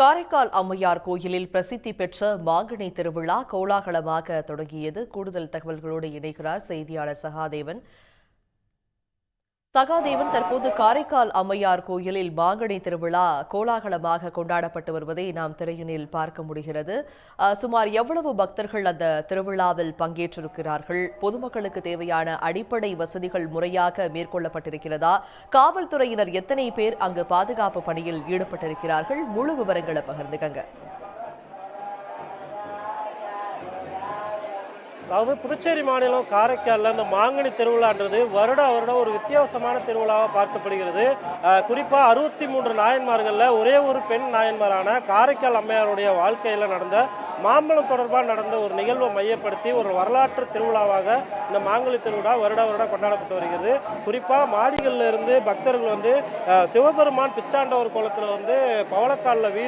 காரைக்கால் அம்மையார் கோயிலில் பிரசித்தி பெற்ற மாங்கனி திருவிழா கோலாகலமாக தொடங்கியது. கூடுதல் தகவல்களோடு இணைகிறார் செய்தியாளர் சகாதேவன். சகாதேவன் தற்போது காரைக்கால் அம்மையார் கோயிலில் மாங்கனி திருவிழா கோலாகலமாக கொண்டாடப்பட்டு வருவதை நாம் திரையினில் பார்க்க முடிகிறது. சுமார் எவ்வளவு பக்தர்கள் அந்த திருவிழாவில் பங்கேற்றிருக்கிறார்கள்? பொதுமக்களுக்கு தேவையான அடிப்படை வசதிகள் முறையாக மேற்கொள்ளப்பட்டிருக்கிறதா? காவல்துறையினர் எத்தனை பேர் அங்கு பாதுகாப்பு பணியில் ஈடுபட்டிருக்கிறார்கள்? முழு விவரங்களை பகிர்ந்துக்கங்க. அதாவது புதுச்சேரி மாநிலம் காரைக்காலில் இந்த மாங்கனி திருவிழான்றது வருட வருடம் ஒரு வித்தியாசமான திருவிழாவாக பார்க்கப்படுகிறது. குறிப்பாக அறுபத்தி மூன்று நாயன்மார்களில் ஒரே ஒரு பெண் நாயன்மாரான காரைக்கால் அம்மையாருடைய வாழ்க்கையில் நடந்த மாம்பழம் தொடர்பாக நடந்த ஒரு நிகழ்வை மையப்படுத்தி ஒரு வரலாற்று திருவிழாவாக இந்த மாங்கனி திருவிழா வருட வருடம் கொண்டாடப்பட்டு வருகிறது. குறிப்பாக மாடிகளில் இருந்து பக்தர்கள் வந்து சிவபெருமான் பிச்சாண்டவர் குளத்தில் வந்து பவளக்காலில் வீ